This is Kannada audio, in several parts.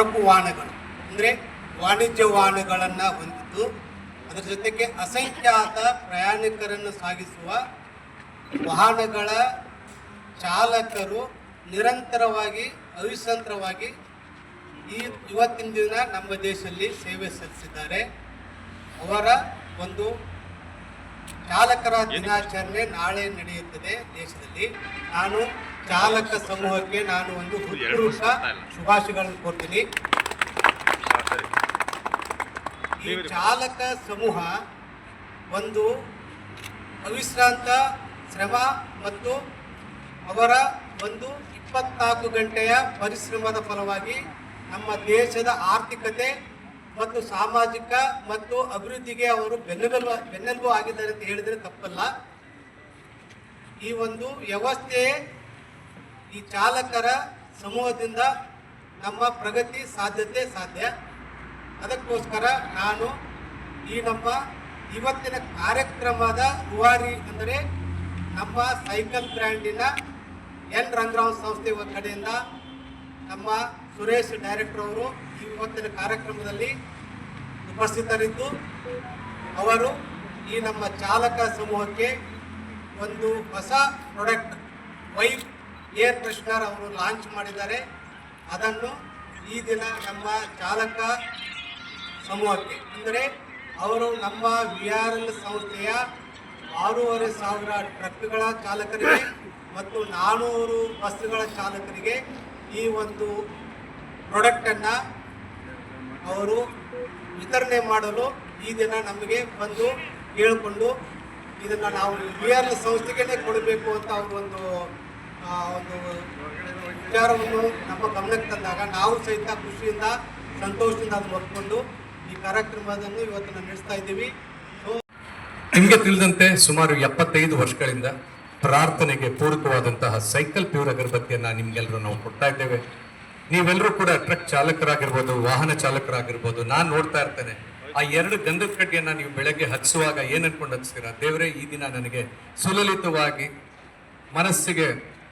ಸರಕು ವಾಹನಗಳು, ಅಂದರೆ ವಾಣಿಜ್ಯ ವಾಹನಗಳನ್ನು ಹೊಂದಿದ್ದು, ಅದರ ಜೊತೆಗೆ ಅಸಂಖ್ಯಾತ ಪ್ರಯಾಣಿಕರನ್ನು ಸಾಗಿಸುವ ವಾಹನಗಳ ಚಾಲಕರು ನಿರಂತರವಾಗಿ, ಅವಿಸಂತರವಾಗಿ ಈ ಇವತ್ತಿನ ದಿನ ನಮ್ಮ ದೇಶದಲ್ಲಿ ಸೇವೆ ಸಲ್ಲಿಸಿದ್ದಾರೆ. ಅವರ ಒಂದು ಚಾಲಕರ ದಿನಾಚರಣೆ ನಾಳೆ ನಡೆಯುತ್ತದೆ ದೇಶದಲ್ಲಿ. ನಾನು ಚಾಲಕ ಸಮೂಹಕ್ಕೆ ನಾನು ಒಂದು ಹೃತ್ಪೂರ್ವಕ ಶುಭಾಶಯಗಳನ್ನು ಕೊಡ್ತೀನಿ ಈ ಚಾಲಕ ಸಮೂಹ ಒಂದು ಅವಿಶ್ರಾಂತ ಶ್ರಮ ಮತ್ತು ಅವರ ಒಂದು ಇಪ್ಪತ್ನಾಲ್ಕು ಗಂಟೆಯ ಪರಿಶ್ರಮದ ಫಲವಾಗಿ ನಮ್ಮ ದೇಶದ ಆರ್ಥಿಕತೆ ಮತ್ತು ಸಾಮಾಜಿಕ ಮತ್ತು ಅಭಿವೃದ್ಧಿಗೆ ಅವರು ಬೆನ್ನೆಲುಬು ಬೆನ್ನೆಲುಬು ಆಗಿದ್ದಾರೆ ಅಂತ ಹೇಳಿದರೆ ತಪ್ಪಲ್ಲ. ಈ ಒಂದು ವ್ಯವಸ್ಥೆ ಈ ಚಾಲಕರ ಸಮೂಹದಿಂದ ನಮ್ಮ ಪ್ರಗತಿ ಸಾಧ್ಯತೆ ಸಾಧ್ಯ. ಅದಕ್ಕೋಸ್ಕರ ನಾನು ಈ ನಮ್ಮ ಇವತ್ತಿನ ಕಾರ್ಯಕ್ರಮದ ರುವಾರಿ ಅಂದರೆ ನಮ್ಮ ಸೈಕಲ್ ಬ್ರ್ಯಾಂಡಿನ ಎನ್ ರಂಗರಾವ್ ಸಂಸ್ಥೆ ಕಡೆಯಿಂದ ನಮ್ಮ ಸುರೇಶ್ ಡೈರೆಕ್ಟರ್ ಅವರು ಈ ಇವತ್ತಿನ ಕಾರ್ಯಕ್ರಮದಲ್ಲಿ ಉಪಸ್ಥಿತರಿದ್ದು, ಅವರು ಈ ನಮ್ಮ ಚಾಲಕ ಸಮೂಹಕ್ಕೆ ಒಂದು ಹೊಸ ಪ್ರಾಡಕ್ಟ್ ವೈಫ್ ಏರ್ ಫ್ರೆಶ್ನರ್ ಅವರು ಲಾಂಚ್ ಮಾಡಿದ್ದಾರೆ. ಅದನ್ನು ಈ ದಿನ ನಮ್ಮ ಚಾಲಕ ಸಮೂಹಕ್ಕೆ, ಅಂದರೆ ಅವರು ನಮ್ಮ ವಿ ಆರ್ ಎಲ್ ಸಂಸ್ಥೆಯ ಆರೂವರೆ ಸಾವಿರ ಟ್ರಕ್ಗಳ ಚಾಲಕರಿಗೆ ಮತ್ತು ನಾನೂರು ಬಸ್ಗಳ ಚಾಲಕರಿಗೆ ಈ ಒಂದು ಪ್ರಾಡಕ್ಟನ್ನು ಅವರು ವಿತರಣೆ ಮಾಡಲು ಈ ದಿನ ನಮಗೆ ಬಂದು ಕೇಳಿಕೊಂಡು ಇದನ್ನು ನಾವು ವಿ ಆರ್ ಎಸ್ ಸಂಸ್ಥೆಗೆ ಕೊಡಬೇಕು ಅಂತ ಅವರು ಒಂದು ಒಂದು ವಿಚಾರವನ್ನು ನಮ್ಮ ಗಮನಕ್ಕೆ ತಂದಾಗ ನಾವು ಸಹಿತ ಖುಷಿಯಿಂದ ಸಂತೋಷದಿಂದ ಅದನ್ನು ಒಪ್ಕೊಂಡು ಈ ಕಾರ್ಯಕ್ರಮವನ್ನು ಇವತ್ತು ನಾವು ನಡೆಸ್ತಾ ಇದ್ದೀವಿ. ನಿಮಗೆ ತಿಳಿದಂತೆ ಸುಮಾರು ಎಪ್ಪತ್ತೈದು ವರ್ಷಗಳಿಂದ ಪ್ರಾರ್ಥನೆಗೆ ಪೂರಕವಾದಂತಹ ಸೈಕಲ್ ಪ್ಯೂರ್ ಅಗರಬತ್ತಿಯನ್ನು ನಿಮಗೆಲ್ಲರೂ ನಾವು ಕೊಡ್ತಾ ಇದ್ದೇವೆ. ನೀವೆಲ್ಲರೂ ಕೂಡ ಟ್ರಕ್ ಚಾಲಕರಾಗಿರ್ಬೋದು, ವಾಹನ ಚಾಲಕರಾಗಿರ್ಬೋದು, ನಾನು ನೋಡ್ತಾ ಇರ್ತೇನೆ. ಆ ಎರಡು ಗಂಧದ ಕಡ್ಡಿಯನ್ನ ನೀವು ಬೆಳಗ್ಗೆ ಹಚ್ಚುವಾಗ ಏನ್ ಅನ್ಕೊಂಡು ಹಚ್ತೀರಾ? ದೇವರೇ, ಈ ದಿನ ನನಗೆ ಸುಲಲಿತವಾಗಿ ಮನಸ್ಸಿಗೆ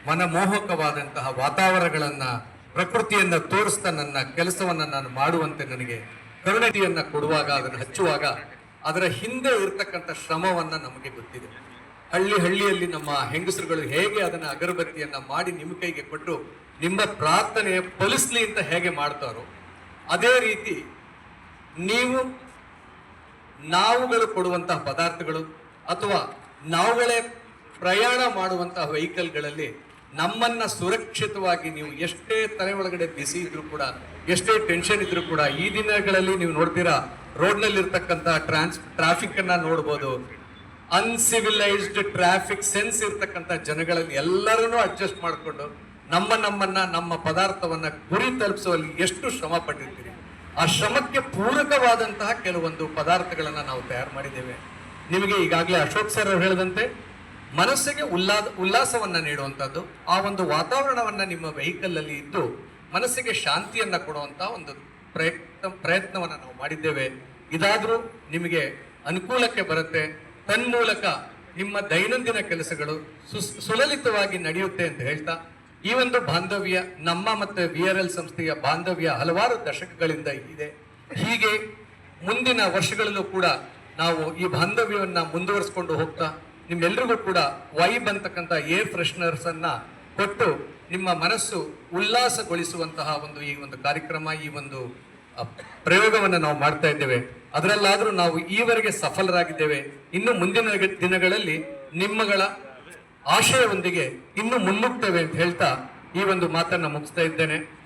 ಮನಮೋಹಕವಾದಂತಹ ವಾತಾವರಣಗಳನ್ನ, ಪ್ರಕೃತಿಯನ್ನ ತೋರಿಸ್ತಾ ನನ್ನ ಕೆಲಸವನ್ನ ನಾನು ಮಾಡುವಂತೆ ನನಗೆ ಕರುಣತೆಯನ್ನ ಕೊಡುವಾಗ, ಅದನ್ನು ಹಚ್ಚುವಾಗ ಅದರ ಹಿಂದೆ ಇರ್ತಕ್ಕಂಥ ಶ್ರಮವನ್ನ ನಮಗೆ ಗೊತ್ತಿದೆ. ಹಳ್ಳಿ ಹಳ್ಳಿಯಲ್ಲಿ ನಮ್ಮ ಹೆಂಗಸರುಗಳು ಹೇಗೆ ಅದನ್ನ ಅಗರಬತ್ತಿಯನ್ನ ಮಾಡಿ ನಿಮ್ಮ ಕೈಗೆ ಕೊಟ್ಟು ನಿಮ್ಮ ಪ್ರಾರ್ಥನೆ ಫಲಿಸ್ಲಿ ಅಂತ ಹೇಗೆ ಮಾಡ್ತಾರೋ ಅದೇ ರೀತಿ ನೀವು ನಾವುಗಳು ಕೊಡುವಂತಹ ಪದಾರ್ಥಗಳು ಅಥವಾ ನಾವುಗಳೇ ಪ್ರಯಾಣ ಮಾಡುವಂತಹ ವೆಹಿಕಲ್ಗಳಲ್ಲಿ ನಮ್ಮನ್ನು ಸುರಕ್ಷಿತವಾಗಿ ನೀವು ಎಷ್ಟೇ ತಲೆ ಒಳಗಡೆ ಬಿಸಿ ಇದ್ರೂ ಕೂಡ, ಎಷ್ಟೇ ಟೆನ್ಷನ್ ಇದ್ರೂ ಕೂಡ ಈ ದಿನಗಳಲ್ಲಿ ನೀವು ನೋಡ್ತೀರಾ ರೋಡ್ನಲ್ಲಿ ಇರ್ತಕ್ಕಂಥ ಟ್ರಾನ್ಸ್ ಟ್ರಾಫಿಕ್ ಅನ್ನ ನೋಡ್ಬೋದು. ಅನ್ಸಿವಿಲೈಸ್ಡ್ ಟ್ರಾಫಿಕ್ ಸೆನ್ಸ್ ಇರ್ತಕ್ಕಂಥ ಜನಗಳಲ್ಲಿ ಎಲ್ಲರನ್ನೂ ಅಡ್ಜಸ್ಟ್ ಮಾಡಿಕೊಂಡು ನಮ್ಮ ನಮ್ಮನ್ನ, ನಮ್ಮ ಪದಾರ್ಥವನ್ನ ಗುರಿ ತಲುಪಿಸುವಲ್ಲಿ ಎಷ್ಟು ಶ್ರಮ ಪಟ್ಟಿರ್ತೀರಿ? ಆ ಶ್ರಮಕ್ಕೆ ಪೂರಕವಾದಂತಹ ಕೆಲವೊಂದು ಪದಾರ್ಥಗಳನ್ನ ನಾವು ತಯಾರು ಮಾಡಿದ್ದೇವೆ. ನಿಮಗೆ ಈಗಾಗಲೇ ಅಶೋಕ್ ಸರ್ ಅವರು ಹೇಳಿದಂತೆ, ಮನಸ್ಸಿಗೆ ಉಲ್ಲಾ ಉಲ್ಲಾಸವನ್ನ ನೀಡುವಂಥದ್ದು ಆ ಒಂದು ವಾತಾವರಣವನ್ನ ನಿಮ್ಮ ವೆಹಿಕಲ್ ಅಲ್ಲಿ ಇದ್ದು, ಮನಸ್ಸಿಗೆ ಶಾಂತಿಯನ್ನ ಕೊಡುವಂತಹ ಒಂದು ಪ್ರಯತ್ನ, ಪ್ರಯತ್ನವನ್ನ ನಾವು ಮಾಡಿದ್ದೇವೆ. ಇದಾದರೂ ನಿಮಗೆ ಅನುಕೂಲಕ್ಕೆ ಬರುತ್ತೆ. ತನ್ಮೂಲಕ ನಿಮ್ಮ ದೈನಂದಿನ ಕೆಲಸಗಳು ಸುಲಲಿತವಾಗಿ ನಡೆಯುತ್ತೆ ಅಂತ ಹೇಳ್ತಾ ಈ ಒಂದು ಬಾಂಧವ್ಯ ನಮ್ಮ ಮತ್ತೆ ವಿ ಆರ್ ಎಲ್ ಸಂಸ್ಥೆಯ ಬಾಂಧವ್ಯ ಹಲವಾರು ದಶಕಗಳಿಂದ ಇದೆ. ಹೀಗೆ ಮುಂದಿನ ವರ್ಷಗಳಲ್ಲೂ ಕೂಡ ನಾವು ಈ ಬಾಂಧವ್ಯವನ್ನು ಮುಂದುವರಿಸಿಕೊಂಡು ಹೋಗ್ತಾ ನಿಮ್ಮೆಲ್ಲರಿಗೂ ಕೂಡ ವೈಬ್ ಅಂತಕ್ಕಂಥ ಏರ್ ಫ್ರೆಶ್ನರ್ಸ್ ಅನ್ನ ಕೊಟ್ಟು ನಿಮ್ಮ ಮನಸ್ಸು ಉಲ್ಲಾಸಗೊಳಿಸುವಂತಹ ಒಂದು ಈ ಒಂದು ಕಾರ್ಯಕ್ರಮ, ಈ ಒಂದು ಪ್ರಯೋಗವನ್ನು ನಾವು ಮಾಡ್ತಾ ಇದ್ದೇವೆ. ಅದರಲ್ಲಾದರೂ ನಾವು ಈವರೆಗೆ ಸಫಲರಾಗಿದ್ದೇವೆ. ಇನ್ನು ಮುಂದಿನ ದಿನಗಳಲ್ಲಿ ನಿಮ್ಮಗಳ ಆಶಯವೊಂದಿಗೆ ಇನ್ನೂ ಮುನ್ನುಗ್ತೇವೆ ಅಂತ ಹೇಳ್ತಾ ಈ ಒಂದು ಮಾತನ್ನು ಮುಗಿಸ್ತಾ ಇದ್ದೇನೆ.